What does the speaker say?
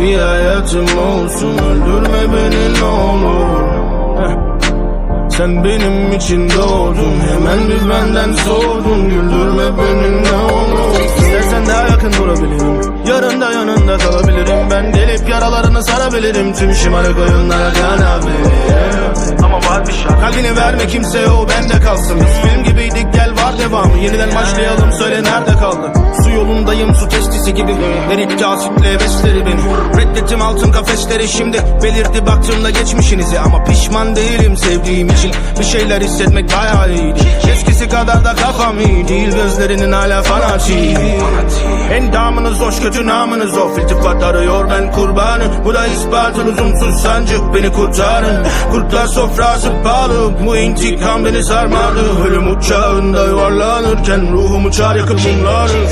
Bir hayatım olsun. Öldürme beni ne olur. Heh. Sen benim için doğdun. Hemen bir benden soğudun. Güldürme beni ne olur. İstersen daha yakın durabilirim. Yarın da yanında kalabilirim. Ben gelip yaralarını sarabilirim. Tüm şımarık oyunlara kanabilirim Ama var bir şart Kalbini verme kimseye o bende kalsın. Biz film gibiydik gel var devamı. Yeniden başlayalım söyle nerede kaldın? Su yolundayım su testisi gibi Eritki asitle besleri beni. Reddettim altın kafesleri şimdi Belirdi baktığımda geçmişinizi. Ama pişman değilim sevdiğim için. Bir şeyler hissetmek bayağı iyiydi Eskisi kadar da kafam iyi değil Gözlerinin hala fanatik Endamınız hoş kötü namınız of İltifat arıyor ben kurbanı Bu da ispatı lüzumsuz sancı Beni kurtarın. Kurtlar sofrası pahalı Bu intikam beni sarmadı. Ölüm uçağında yuvarlanırken Ruhum uçar yakıp mumları